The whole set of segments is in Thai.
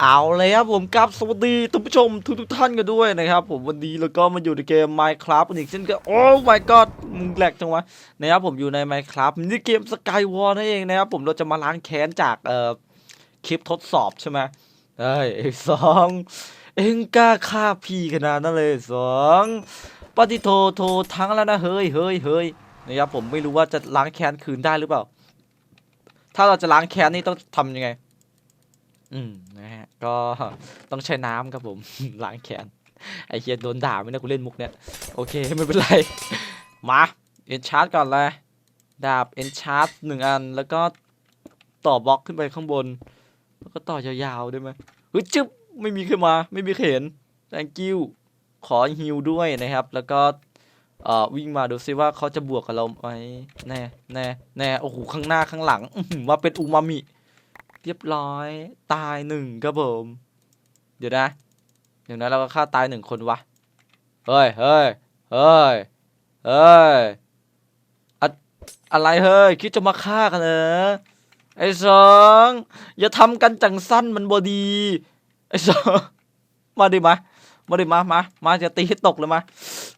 เอาเลยครับผมกับสวัสดีท่านผู้ชมทุกทุกท่านกันด้วยนะครับผมวันนี้แล้วก็มาอยู่ในเกม Minecraft อีกเช่นเคยโอ้ my god มึงแหลกจังวะนะครับผมอยู่ใน Minecraft นี่เกม Skywar นั่นเองนะครับผมเราจะมาล้างแค้นจากเอ่อคลิปทดสอบใช่ไหมเฮ้ยไอ้สองเอ็งกล้าฆ่าพี่ขนาดนั้นเลยสองปฏิโทโททั้งแล้วนะเฮ้ยเฮ้ยเฮ้ยนะครับผมไม่รู้ว่าจะล้างแค้นคืนได้หรือเปล่า ถ้าเราจะล้างแค้นนี่ต้องทำยังไง อืมนะฮะก็ต้องใช้น้ำครับผม ล้างแขนไอเฮียโดนด่าไม่นะกูเล่นมุกเนี่ย โอเค ไม่เป็นไร มาเอ็นชาร์จก่อนเลยดาบเอ็นชาร์จหนึ่งอัน แล้วก็ต่อบล็อกขึ้นไปข้างบน แล้วก็ต่อยาวๆได้ไหมเฮ้ยจึ๊บไม่มีขึ้นมา ไม่มีเข็น thank you ขอฮิวด้วยนะครับ แล้วก็เอ่อวิ่งมาดูซิว่าเขาจะบวกกับเราไหมแน่แน่แน่โอ้โหข้างหน้าข้างหลังมาเป็นอูมามิ เรียบร้อย ตายหนึ่งครับผม เดี๋ยวนะเดี๋ยวนะเราก็ฆ่าตายหนึ่งคนวะ เฮ้ย เฮ้ย เฮ้ย เฮ้ย อะอะไรเฮ้ย คิดจะมาฆ่ากันเหรอ ไอ้สองอย่าทำกันจังสั้นมันบดี ไอ้สองมาดิมามาดิมา มา มาจะตีให้ตกเลยมา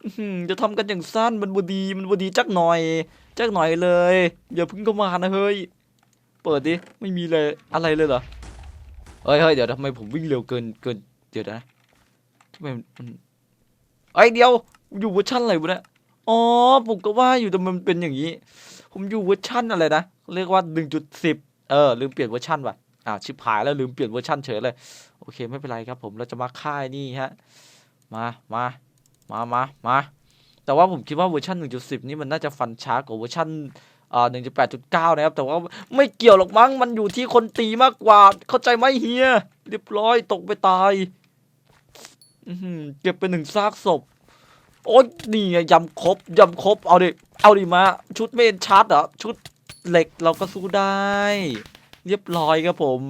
อื้อหือจะทำกันอย่างสั้นมันบดี มันบดีจักหน่อย จักหน่อยเลย อย่าพึ่งเข้ามานะเฮ้ย เปิดดิ ไม่มีเลยอะไรเลยเหรอ เฮ้ยเฮ้ยเดี๋ยวทำไมผมวิ่งเร็วเกินเกิน เดี๋ยวนะทำไมมันเอ้ยเดียว อยู่เวอร์ชันอะไรวะเนี่ย อ๋อ ผมก็ว่าอยู่แต่มันเป็นอย่างนี้ ผมอยู่เวอร์ชันอะไรนะ เรียกว่าหนึ่งจุดสิบเออ ลืมเปลี่ยนเวอร์ชันว่ะ อ่าวชิบหายแล้วลืมเปลี่ยนเวอร์ชันเฉยเลย โอเคไม่เป็นไรครับ ผมเราจะมาค่ายนี่ฮะ มา มา มา มา มา แต่ว่าผมคิดว่าเวอร์ชัน1.10 นี่มันน่าจะฟันช้ากว่าเวอร์ชัน อ่า1.8.9นะครับ แต่ว่าไม่เกี่ยวหรอกมั้ง มันอยู่ที่คนตีมากกว่า เข้าใจไหมเฮีย เรียบร้อยตกไปตาย เก็บไปหนึ่งซากศพ โอ๊ยนี่ไงยำครบยำครบ เอาดิ เอาดิมา ชุดเมนชาร์จเหรอ ชุดเหล็กเราก็สู้ได้ เรียบร้อยครับผม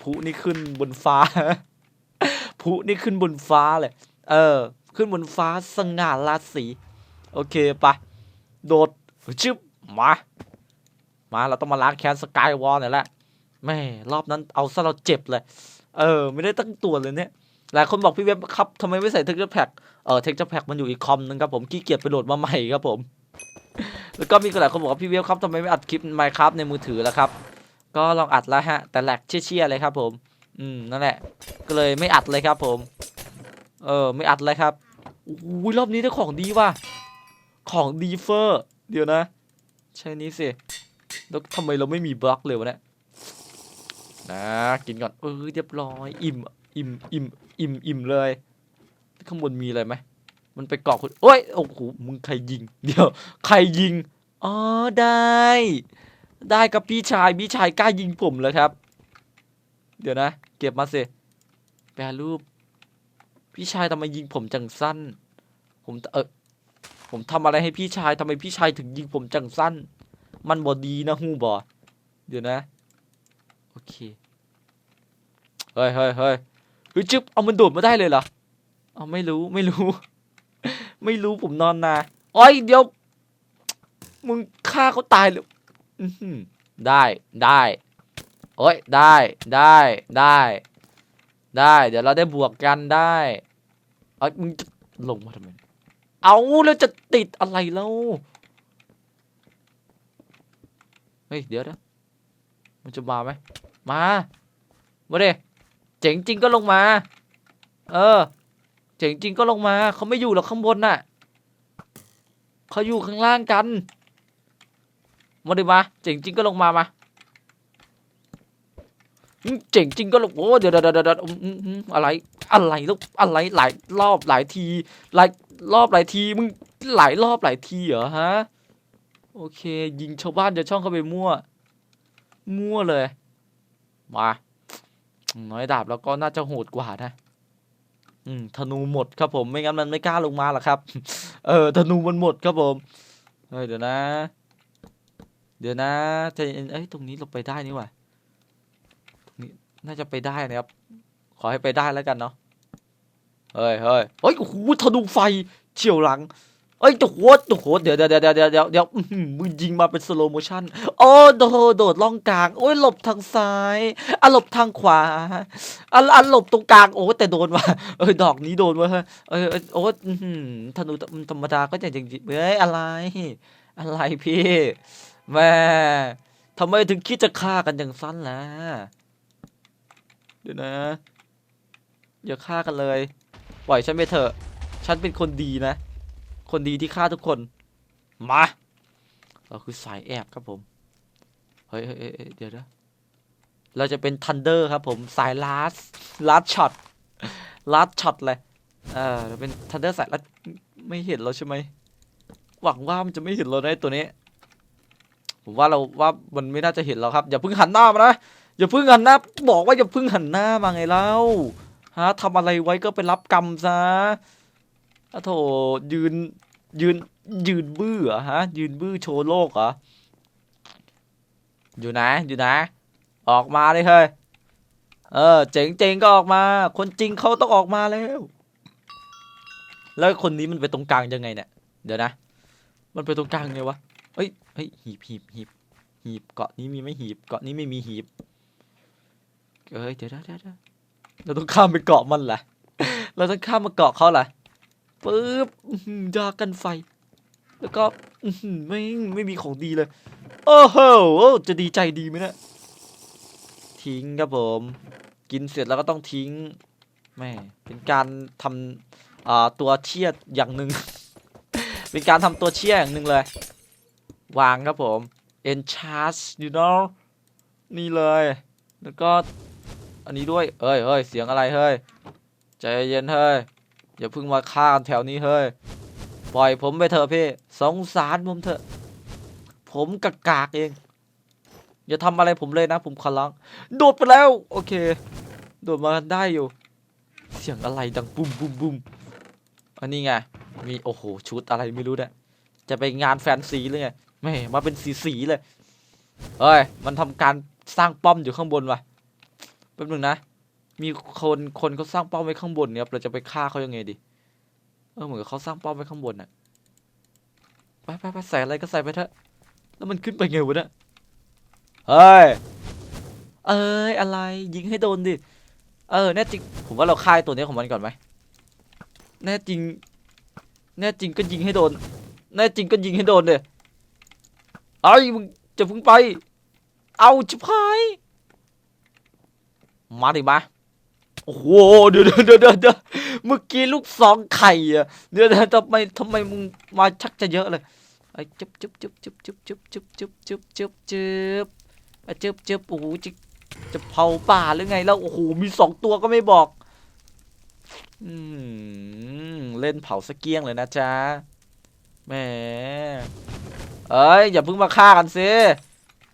ผู้นี่ขึ้นบนฟ้าผู้นี่ขึ้นบนฟ้าเลย เออ ขึ้นบนฟ้าสง่าราศี โอเคปะโดด ชึบมา มาเราต้องมาล้างแค้นสกายวอลหน่อยละแม่รอบนั้นเอาซะเราเจ็บเลย เออ ไม่ได้ตั้งตัวเลยเนี่ยหลายคนบอกพี่เว็บครับทำไมไม่ใส่เทคเจอร์แพ็กเออเทคเจอร์แพ็กมันอยู่อีกคอมนึงครับผมขี้เกียจไปโหลดมาใหม่ครับผม แล้วก็มีหลายคนบอกว่าพี่เว็บครับทำไมไม่อัดคลิปไมค์ครับในมือถือแล้วครับ ก็ลองอัดแล้วฮะ แต่แหลกเชี่ยๆเลยครับผม อืมนั่นแหละ ก็เลยไม่อัดเลยครับผม เออ ไม่อัดเลยครับอุ้ยรอบนี้ได้ของดีว่ะของดีเฟอร์ เดี๋ยวนะ ใช่นี้สิ แล้วทำไมเราไม่มีบล็อกเลยวะเนี่ย นะ กินก่อน เออเรียบร้อย อิ่ม อิ่ม อิ่ม อิ่ม อิ่มเลย ข้างบนมีอะไรไหม มันไปเกาะคนโอ้ย โอ้โห มึงใครยิง เดี๋ยว ใครยิง อ๋อ ได้ ได้กับพี่ชาย พี่ชายกล้ายิงผมเลยครับ เดี๋ยวนะ เก็บมาสิ แปรรูป พี่ชายทำไมยิงผมจังสั้น ผม เออ ผมทำอะไรให้พี่ชายทำไมพี่ชายถึงยิงผมจังสั้น มันบอดีนะฮู้บอเดี๋ยวนะ โอเค เฮ้ยเฮ้ยเฮ้ยเฮ้ยจึ๊บเอามันโดดมาได้เลยเหรอเอาไม่รู้ไม่รู้ ไม่รู้ผมนอนนาโอ้ยเดี๋ยว มึงฆ่าเขาตายเลยอือหือได้ได้โอ้ยได้ได้ได้ ได้ เดี๋ยวเราได้บวกกันได้เอ้ยมึงจะลงมาทำไม เอาแล้วจะติดอะไรแล้ว เฮ้ย เดี๋ยวนะมันจะมาไหม มามาเดเจ๋งจริงก็ลงมา เออ เจ๋งจริงก็ลงมา เขาไม่อยู่หรอกข้างบนน่ะ เขาอยู่ข้างล่างกัน มาดิมา เจ๋งจริงก็ลงมามา เจ๋งจริงก็ลงโอ้เดี๋ยวเดี๋ยวเดี๋ยวอะไร อะไรล้วอะไรหลายรอบหลายทีหลายรอบหลายทีมึงหลายรอบหลายทีเหรอฮะโอเค ยิงชาวบ้านจะช่องเข้าไปมั่ว มั่วเลย มาน้อยดาบแล้วก็น่าจะโหดกว่านะ อืมธนูหมดครับผมไม่งั้นมันไม่กล้าลงมาหรอกครับ เออธนูมันหมดครับผมเฮ้ยเดี๋ยวนะ เดี๋ยวนะใจเย็นเอ้ยตรงนี้ลงไปได้นี่หว่า น่าจะไปได้นะครับ ขอให้ไปได้แล้วกันเนาะเฮ้ยเฮ้ยเฮ้ยโอ้โหธนูไฟเฉียวหลังเอ้ยโอ้โหโอ้โหเดี๋ยวเดี๋ยวเดี๋ยวเดี๋ยวเดี๋ยวเดี๋ยวมึงยิงมาเป็นสโลโมชั่นโอ้โดโดดล่องกลางโอ้ยหลบทางซ้ายอะหลบทางขวาอะอะหลบตรงกลางโอ้แต่โดนว่ะเอ้ยดอกนี้โดนว่ะเอ้ยเอ้ยโอ้ธนูธรรมดาก็จะจริงเฮ้ยอะไร อะไรพี่แม่ทำไมถึงคิดจะฆ่ากันอย่างสั้นล่ะ เดี๋ยวนะอย่าฆ่ากันเลย ปล่อยฉันไปเถอะ ฉันเป็นคนดีนะ คนดีที่ฆ่าทุกคน มา เราคือสายแอบครับผม เฮ้ยเฮ้ยเฮ้ยเดี๋ยวนะเราจะเป็นทันเดอร์ครับผมสายลาสลาสช็อตลาสช็อตเลยเออเราเป็นทันเดอร์สายลัดไม่เห็นเราใช่ไหม หวังว่ามันจะไม่เห็นเราได้ตัวนี้ ผมว่าเราว่ามันไม่น่าจะเห็นเราครับ อย่าเพิ่งหันหน้ามานะ อย่าพิ่งหันหน้าบอกว่าอย่าพิ่งหันหน้ามาไงเล่าฮะทำอะไรไว้ก็ไปรับกรรมซะอะโถยืนยืนยืนบื้อเหรอฮะ ยืนบื้อโชว์โลกเหรออยู่นะอยู่นะ ออกมาเลยเฮ้ยเออเจ๋งเจ๋งก็ออกมา คนจริงเขาต้องออกมาแล้ว แล้วคนนี้มันไปตรงกลางยังไงเนี่ยเดี๋ยวนะ มันไปตรงกลางไงวะเฮ้ยเฮ้ยหีบหีบหีบหีบเกาะนี้มีไม่หีบเกาะนี้ไม่มีหีบ เอ้ยเดี๋ยวเดี๋ยวเดี๋ยวเราต้องข้ามไปเกาะมันแหละเราต้องข้ามมาเกาะเขาแหละปึ๊บยากันไฟ แล้วก็ไม่ไม่มีของดีเลย โอ้โหจะดีใจดีไหมเนะี่ยทิ้งครับผม กินเสร็จแล้วก็ต้องทิ้งแม่เป็นการทำอ่าตัวเชียดอย่างหนึ่ง เป็นการทำตัวเชียดอย่างหนึ่งเลย วางครับผม enchant you know นี่เลย แล้วก็ อันนี้ด้วยเฮ้ยเฮ้ยเสียงอะไรเฮ้ยใจเย็นเฮ้ยอย่าเพิ่งมาฆ่ากันแถวนี้เฮ้ยปล่อยผมไปเถอะพี่สงสารผมเถอะ ผมกากากเอง อย่าทำอะไรผมเลยนะ ผมขอร้องโดดไปแล้ว โอเค โดดมาได้อยู่ เสียงอะไรดังบุ้มบุ้มบุ้มอันนี้ไงมีโอ้โหชุดอะไรไม่รู้เนี่ยจะไปงานแฟนซีหรือไงไม่มาเป็นสีสีเลยเอ้ยมันทำการสร้างป้อมอยู่ข้างบนว่ะ แป๊บนึงนะ มีคนคนเขาสร้างป้อมไว้ข้างบนเนี่ยครับเราจะไปฆ่าเขายังไงดีเออเหมือนกับเขาสร้างป้อมไว้ข้างบนน่ะไปไปไปใส่อะไรก็ใส่ไปเถอะแล้วมันขึ้นไปไงวะเนี่ยเฮ้ยเอ้ยอะไรยิงให้โดนดิเออแน่จริงผมว่าเราฆ่าไอ้ตัวเนี้ยของมันก่อนไหมแน่จริง แน่จริงก็ยิงให้โดน แน่จริงก็ยิงให้โดนเดยไอ้ยมึงจะพึ่งไป เอาจิบหาย มาดิมาโอ้โหเดี๋ยวเดี๋ยวเดี๋ยวเดี๋ยวเมื่อกี้ลูกสองไข่อะเดี๋ยวเดี๋ยวทำไมทำไมมึงมาชักจะเยอะเลยไอ้จุ๊บจุ๊บจุ๊บจุ๊บจุ๊บจุ๊บจุ๊บจุ๊บจุ๊บจุ๊บจุ๊บไอะจุ๊บจุ๊บโอ้โหจะจะเผาป่าหรือไงแล้วโอ้โหมีสองตัวก็ไม่บอกอืมเล่นเผาสเกียงเลยนะจ๊ะแหมเอ้ยอย่าเพิ่งมาฆ่ากันสิ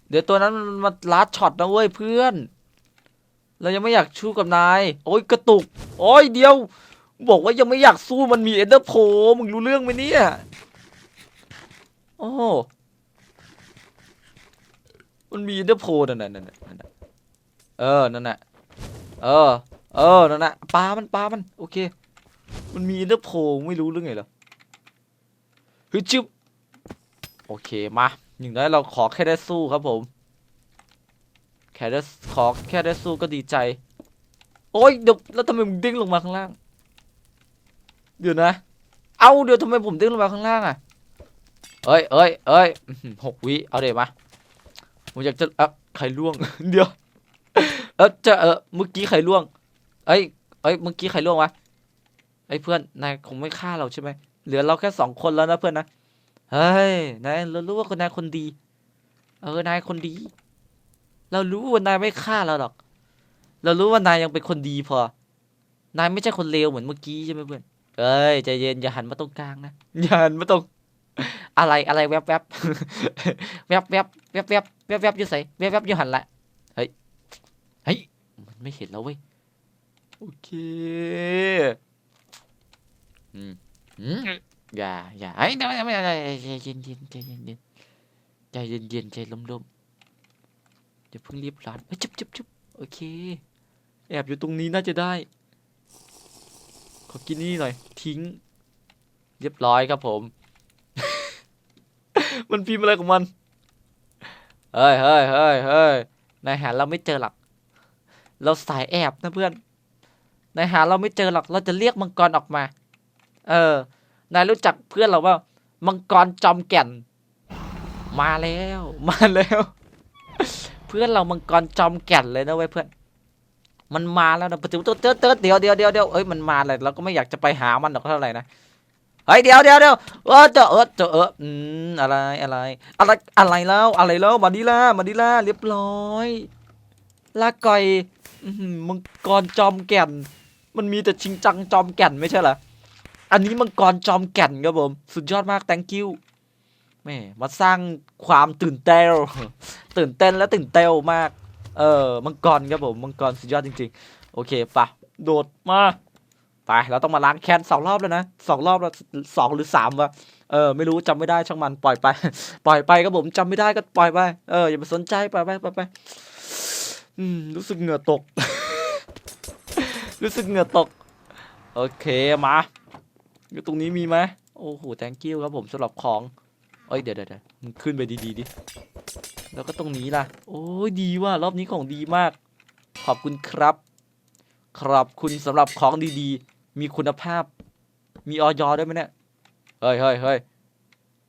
เดี๋ยวตัวนั้นมันมาลัดช็อตนะเว้ยเพื่อน เรายังไม่อยากชู้กับนาย โอ้ยกระตุก โอ้ยเดียว บอกว่ายังไม่อยากสู้มันมีเอ็นเดอร์โพมึงรู้เรื่องไหมเนี่ย โอ้โหมันมีเอ็นเดอร์โพนั่นน่ะนั่นน่ะนั่นเออ นั่นน่ะ เออ เออ นั่นน่ะปลามันปลามัน โอเค มันมีเอ็นเดอร์โพไม่รู้เรื่องไงเหรอฮึจึบโอเค มา อย่างน้อยเราขอแค่ได้สู้ครับผม ค่ได้ขอแค่ได้สู้ก็ดีใจ โอ้ยเดี๋ยวแล้วทำไมมึงเด้งลงมาข้างล่าง เดี๋ยวนะ เอาเดี๋ยวทำไมผมเด้งลงมาข้างล่างอะเอ้ยเอ้ยเอ้ยหกวิเอาเดี๋ยวมาผมอยากจะอะใครล่วง เดี๋ยวเออจะเออเมื่อกี้ใครล่วง เอ้ยเอ้ยเมื่อกี้ใครล่วงวะไอ้เพื่อนนายคงไม่ฆ่าเราใช่ไหมเหลือเราแค่สองคนแล้วนะเพื่อนนะเฮ้ยนายเรารู้ว่าคนนายคนดี เออนายคนดี เรารู้ว่านายไม่ฆ่าเราหรอก เรารู้ว่านายยังเป็นคนดีพอ นายไม่ใช่คนเลวเหมือนเมื่อกี้ใช่ไหมเพื่อน เอ้ยใจเย็นอย่าหันมาตรงกลางนะอย่าหันมาตรงอะไรอะไรแวบแวบแวบแวบแวบแวบแวบแวบอยู่ใส่แวบแวบอยู่หันละเฮ้ยเฮ้ยมันไม่เห็นแล้วเว้ยโอเคอืมอืมอย่าอย่าเฮ้ยไม่ไม่ไม่ไม่ใจเย็นเย็นใจเย็นเย็นใจเย็นเย็นใจลมลม อย่าเพิ่งรีบร้อนเอ้ยจุ๊บจุ๊บจุ๊บโอเค แอบอยู่ตรงนี้น่าจะได้ ขอกินนี่หน่อย ทิ้ง เรียบร้อยครับผม มันพิมพ์อะไรของมัน เฮ้ยเฮ้ยเฮ้ยเฮ้ยนายหาเราไม่เจอหรอก เราสายแอบนะเพื่อน นายหาเราไม่เจอหรอก เราจะเรียกมังกรออกมา เออ นายรู้จักเพื่อนเราว่า มังกรจอมแก่น มาแล้ว มาแล้ว เพื่อนเรามังกรจอมแก่นเลยนะเว้ยเพื่อน มันมาแล้วนะประตูเติร์ดเติร์ดเดี๋ยวเดี๋ยวเดี๋ยวเดี๋ยวเอ้ยมันมาเลยเราก็ไม่อยากจะไปหามันหรอกเท่าไหร่นะเฮ้ยเดี๋ยวเดี๋ยวเดี๋ยวเออเจอเออเจอเอออืมอะไรอะไรอะไรอะไรแล้วอะไรแล้วมาดีล่ามาดีล่าเรียบร้อยลาก่อยอื้อหือมังกรจอมแก่น มันมีแต่ชิงจังจอมแก่นไม่ใช่เหรออันนี้มังกรจอมแก่นครับผม สุดยอดมาก thank you แม่มาสร้างความตื่นเต้นตื่นเต้นและตื่นเต้นมาก เออมังกรครับผมมังกรสุดยอดจริง ๆ โอเคปะโดดมาไปเราต้องมาล้างแค้นสองรอบแล้วนะสองรอบแล้วสองหรือสามวะเออไม่รู้จำไม่ได้ช่างมันปล่อยไป ปล่อยไปครับผมจำไม่ได้ก็ปล่อยไปเอออย่าไปสนใจปล่อยไปปล่อยไปอืมรู้สึกเหงื่อตก รู้สึกเหงื่อตก โอเคมาอยู่ตรงนี้มีไหมโอ้โห thank you ครับผมสำหรับของ เอ้ยเดี๋ยวเดี๋ยวมึงขึ้นไปดีๆดิแล้วก็ตรงนี้ล่ะ โอ้ยดีว่ะรอบนี้ของดีมาก ขอบคุณครับ ขอบคุณสำหรับของดีๆ มีคุณภาพ มีออยอด้วยไหมเนี่ยเฮ้ยเฮ้ยเฮ้ย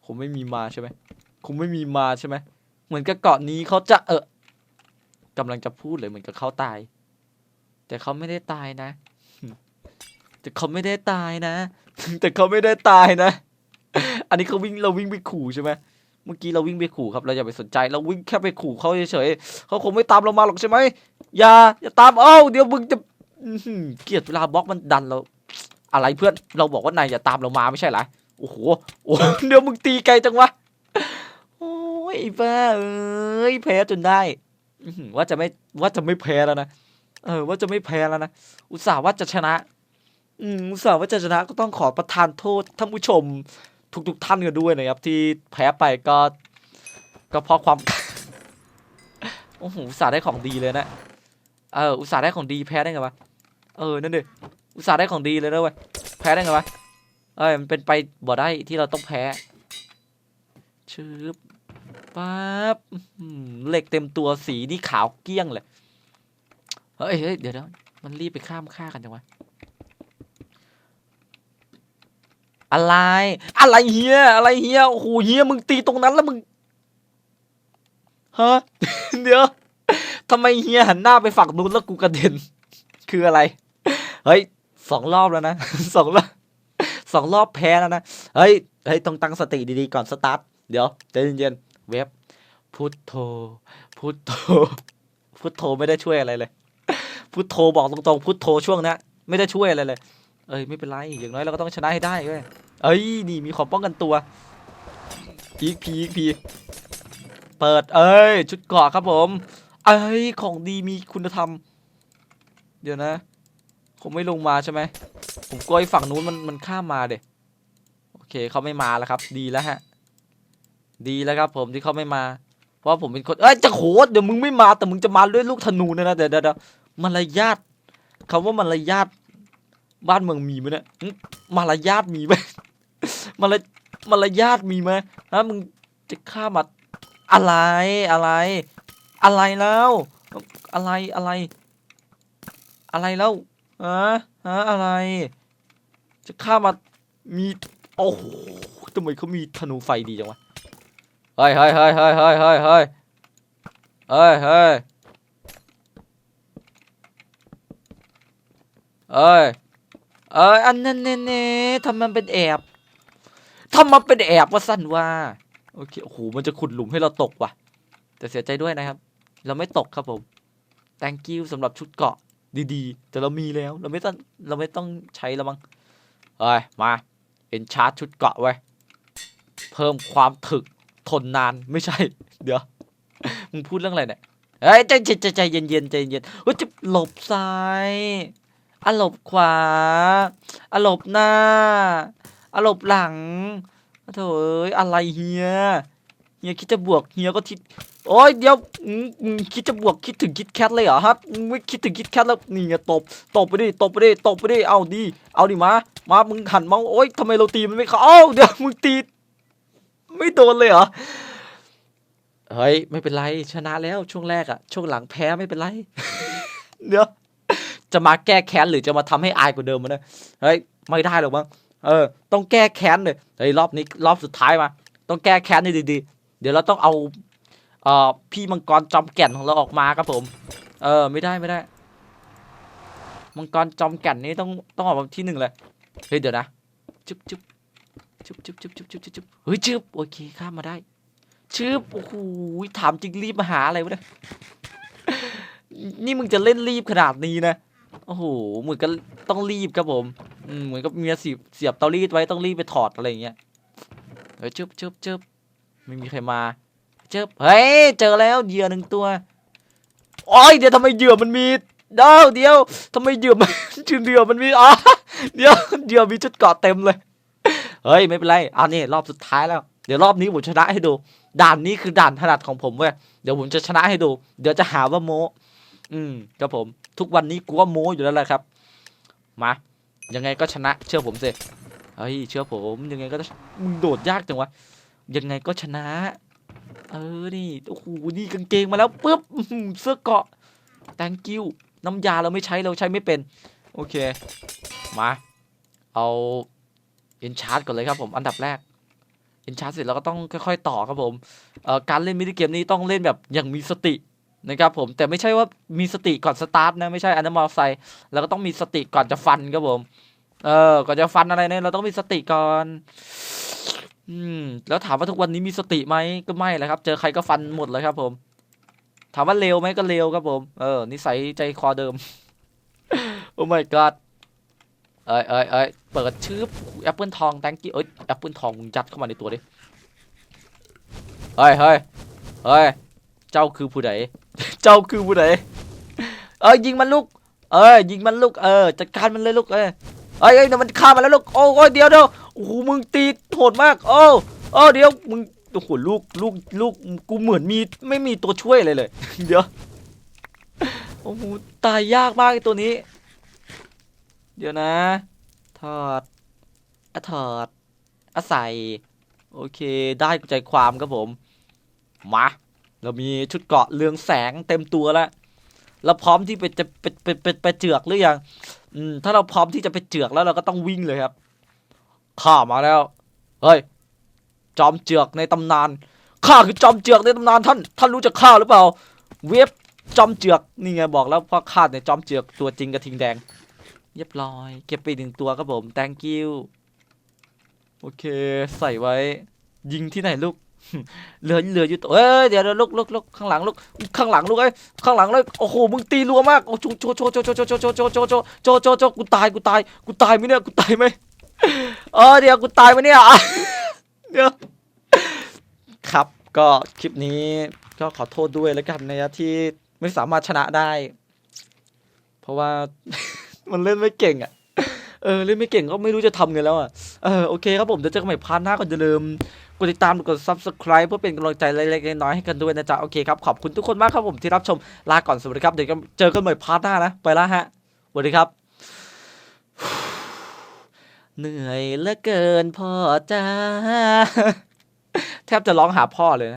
คงไม่มีมาใช่ไหมคงไม่มีมาใช่ไหมเหมือนกับเกาะนี้เขาจะเออกำลังจะพูดเลยเหมือนกับเขาตาย แต่เขาไม่ได้ตายนะ แต่เขาไม่ได้ตายนะ แต่เขาไม่ได้ตายนะ อันนี้เขาวิ่งเราวิ่งไปขู่ใช่ไหมเมื่อกี้เราวิ่งไปขู่ครับเราอย่าไปสนใจ เราวิ่งแค่ไปขู่เขาเฉยๆเขาคงไม่ตามเรามาหรอกใช่ไหมอย่าอย่าตามเอ้าเดี๋ยวมึงจะเกลียดเวลาบล็อกมันดันเรา อะไรเพื่อนเราบอกว่านายอย่าตามเรามาไม่ใช่เหรอโอ้โหโอ้โหเดี๋ยวมึงตีไกลจังวะโอ้ยไอ้บ้าเอ้ยแพ้จนได้ว่าจะไม่ว่าจะไม่แพ้แล้วนะเออ ว่าจะไม่แพ้แล้วนะอุตส่าห์ว่าจะชนะ อืมอุตส่าห์ว่าจะชนะก็ต้องขอประทานโทษท่านผู้ชม ทุกๆท่านกันด้วยนะครับ ที่แพ้ไปก็ ก็เพราะความ โอ้โหอุตส่าห์ได้ของดีเลยนะ เออ อุตส่าห์ได้ของดีแพ้ได้ไงวะ เออ นั่นดิ อุตส่าห์ได้ของดีเลยนะเว้ย แพ้ได้ไงวะ เอ้ย มันเป็นไปบ่ได้ที่เราต้องแพ้ชึบปั๊บเหล็กเต็มตัวสีนี่ขาวเกี้ยงเลย เฮ้ย เดี๋ยวเดี๋ยวมันรีบไปข้ามฆ่ากันจังวะ อะไร อะไรเฮียอะไรเฮียโอ้โหเฮียมึงตีตรงนั้นแล้วมึงฮะเดี๋ยวทำไมเฮียหันหน้าไปฝั่งนู้นแล้วกูกระเด็น คืออะไร เฮ้ยสองรอบแล้วนะสองรอบสองรอบแพ้แล้วนะเฮ้ยเฮ้ยต้องตั้งสติดีๆก่อนสตาร์ทเดี๋ยวใจเย็นๆเว็บพุทโธพุทโธพุทโธไม่ได้ช่วยอะไรเลยพุทโธบอกตรงๆพุทโธช่วงนี้ไม่ได้ช่วยอะไรเลย เอ้ยไม่เป็นไรอย่างน้อยเราก็ต้องชนะให้ได้เว้ยเอ้ยนี่มีของป้องกันตัวอีกพีอีกพีเปิดเอ้ยชุดเกราะครับผม เอ้ยของดีมีคุณธรรม เดี๋ยวนะคงไม่ลงมาใช่ไหมผมกลัวไอ้ฝั่งนู้นมันมันข้ามมาเด็โอเคเขาไม่มาแล้วครับ ดีแล้วฮะ ดีแล้วครับ ผมที่เขาไม่มาเพราะผมเป็นคนเอ้ยจะโหดเดี๋ยวมึงไม่มาแต่มึงจะมาด้วยลูกธนูเนยนะเดี๋ยวเดี๋ยวเดี๋ยวมารยาทคำว่ามารยาท บ้านเมืองมีไหมเนี่ยมารยาทมีไหมมารยมารยาทมีไหมฮะมึงจะฆ่ามาอะไรอะไร อะไรแล้ว อะไรอะไร อะไรแล้วฮะฮะอะไร จะฆ่ามามีโอ้โหทำไมเขามีธนูไฟดีจังวะเฮ้ยเฮ้ยเฮ้ยเฮ้ยเฮ้ยเฮ้ยเฮ้ยเฮ้ยเฮ้ย เอออันนั้นเน่เน่ทำมันเป็นแอบทำมันเป็นแอบว่าสั้นว่าโอเคโอ้โหมันจะขุดหลุมให้เราตกว่ะ แต่เสียใจด้วยนะครับ เราไม่ตกครับผม thank you สำหรับชุดเกาะดีๆ แต่เรามีแล้ว เราไม่ต้องเราไม่ต้องใช้แล้วมั้งเฮ้ยมาเอ็นชาร์จชุดเกาะไว้ เพิ่มความถึกทนนานไม่ใช่ เดี๋ยว มึงพูดเรื่องอะไรเนี่ยเฮ้ยใจใจใจใจเย็นเย็นใจเย็นเฮ้ยจะหลบซ้าย อะหลบขวาอะหลบหน้าอะหลบหลังอะโถเอ้ยอะไรเฮียเฮียคิดจะบวกเฮียก็ทิโอ้ยเดี๋ยวอืมอืมคิดจะบวกคิดถึงคิดแคทเลยเหรอครับอืมไม่คิดถึงคิดแคทแล้วนี่ไงตบตบไปดิตบไปดิตบไปดิเอาดิเอาดิมามามึงหันมาโอ้ยทำไมเราตีมันไม่เข้าเอ้าเดี๋ยวมึงตีไม่โดนเลยเหรอเฮ้ยไม่เป็นไรชนะแล้วช่วงแรกอะช่วงหลังแพ้ไม่เป็นไร เดี๋ยว จะมาแก้แค้นหรือจะมาทำให้อายกว่าเดิมมันนะเฮ้ยไม่ได้หรอกมั้งเออ ต้องแก้แค้นเลยเฮ้ยรอบนี้รอบสุดท้ายมา ต้องแก้แค้นให้ดีๆ เดี๋ยวเราต้องเอาเอ่อพี่มังกรจอมแก่นของเราออกมาครับผม เออ ไม่ได้ไม่ได้ มังกรจอมแก่นนี้ต้องต้องออกมาที่หนึ่งเลยเฮ้ยเดี๋ยวนะจุ๊บจุ๊บจุ๊บจุ๊บจุ๊บจุ๊บจุ๊บจุ๊บเฮ้ยจุ๊บโอเคข้ามมาได้จุ๊บโอ้โหถามจริงรีบมาหาอะไรวะเนี่ย นี่มึงจะเล่นรีบขนาดนี้นะโอ้โหเหมือนก็ต้องรีบครับผมเหมือนกับเมียเสียบเสียบเตารีดไว้ต้องรีบไปถอดอะไรอย่างเงี้ยเฮ้ยจุ๊บจุ๊บจุ๊บไม่มีใครมาจุ๊บเฮ้ยเจอแล้วเหยื่อหนึ่งตัวโอ้ยเดี๋ยวทำไมเหยื่อมันมีเดี๋ยวเดี๋ยวทำไมเหยื่อมันเหยื่อมันมีอ๋อเดี๋ยวเหยื่อมีชุดเกาะเต็มเลยเฮ้ยไม่เป็นไรเอานี่รอบสุดท้ายแล้วเดี๋ยวรอบนี้ผมชนะให้ดู ด่านนี้คือด่านถนัดของผมเว้ยเดี๋ยวผมจะชนะให้ดู เดี๋ยวจะหาว่าโม อืมครับผม ทุกวันนี้กูว่าโมอยู่แล้วแหละครับ มา ยังไงก็ชนะ เชื่อผมสิเฮ้ยเชื่อผมยังไงก็มึงโดดยากจังวะยังไงก็ชนะ เออนี่โอ้โหนี่กางเกงมาแล้วปุ๊บเสื้อเกาะ thank you น้ำยาเราไม่ใช้เราใช้ไม่เป็น โอเค มา เอาเอนชาร์ก่อนเลยครับผมอันดับแรกเอนชาร์เสร็จเราก็ต้องค่อยๆต่อครับผมการเล่นมินิเกมนี้ต้องเล่นแบบอย่างมีสติ นะครับผมแต่ไม่ใช่ว่ามีสติก่อนสตาร์ทนะไม่ใช่อันนั้นมอร์ไซค์เราก็ต้องมีสติก่อนจะฟันครับผม เออ ก่อนจะฟันอะไรเนี่ยเราต้องมีสติก่อน อืม แล้วถามว่าทุกวันนี้มีสติไหมก็ไม่แหละครับ เจอใครก็ฟันหมดเลยครับ ผม ถามว่าเร็วไหมก็เร็วครับผม เออนิสัยใจคอเดิม โอ้ my god เอ้ยเอ้ยเอ้ยเปิดชื่อแอปเปิลทองแตงกี้เอ้ยแอปเปิลทองมึงยัดเข้ามาในตัวดิเฮ้ยเฮ้ยเฮ้ยเจ้าคือผู้ใด เจ้าคือผู้ใดเอ้ยยิงมันลูก เอ้ยยิงมันลูกเออจัดการมันเลยลูกเอ้ยเอ้ยเดี๋ยวมันฆ่ามันแล้วลูกโอ้โอ้ยเดี๋ยวเดี๋ยวโอ้โหมึงตีโหดมากโอ้โอ้เดี๋ยวมึงโอ้โหลูกลูกลูกกูเหมือนมีไม่มีตัวช่วยเลยเลย เดี๋ยวโอ้โหตายยากมากไอตัวนี้ เดี๋ยวนะ ถอดอะถอดอะใส่ โอเค ได้ใจความครับผม มา เรามีชุดเกราะเรืองแสงเต็มตัวแล้วเราพร้อมที่ไปจะไปไปไปไปเจือกหรือยังอืมถ้าเราพร้อมที่จะไปเจือกแล้วเราก็ต้องวิ่งเลยครับข้ามาแล้วเฮ้ยจอมเจือกในตำนานข้าคือจอมเจือกในตำนานท่านท่านรู้จักข้าหรือเปล่า เว็บจอมเจือกนี่ไงบอกแล้วเพราะข้าเนี่ยจอมเจือกตัวจริงกระทิงแดงเรียบร้อย เก็บไปหนึ่งตัวครับผม thank you โอเค ใส่ไว้ ยิงที่ไหนลูก เหลือเหลืออยู่ตัวเอ้ยเดี๋ยวเดี๋ยวลุกลุกลุกข้างหลังลุกข้างหลังลุกเอ้ข้างหลังเลยโอ้โหมึงตีรัวมากโอ้โจโจโจโจโจโจโจโจโจโจโจโจโจกูตายกูตายกูตายไหมเนี่ยกูตายไหมเออเดี๋ยวกูตายไหมเนี่ยเดี๋ยวครับก็คลิปนี้ก็ขอโทษด้วยแล้วกันนะที่ไม่สามารถชนะได้ เพราะว่ามันเล่นไม่เก่งอะเออเล่นไม่เก่งก็ไม่รู้จะทำไงแล้วอะเออโอเคครับผมเดี๋ยวเจอกันใหม่พาร์ทหน้าก็อย่าลืม กดติดตามกด subscribe เพื่อเป็นกำลังใจเล็กๆน้อยๆให้กันด้วยนะจ๊ะ โอเคครับ ขอบคุณทุกคนมากครับผมที่รับชม ลาก่อนสวัสดีครับ เดี๋ยวเจอกันใหม่พาร์ทหน้านะ ไปแล้วฮะสวัสดีครับ เหนื่อยเหลือเกินพ่อจ้าแทบจะร้องหาพ่อเลย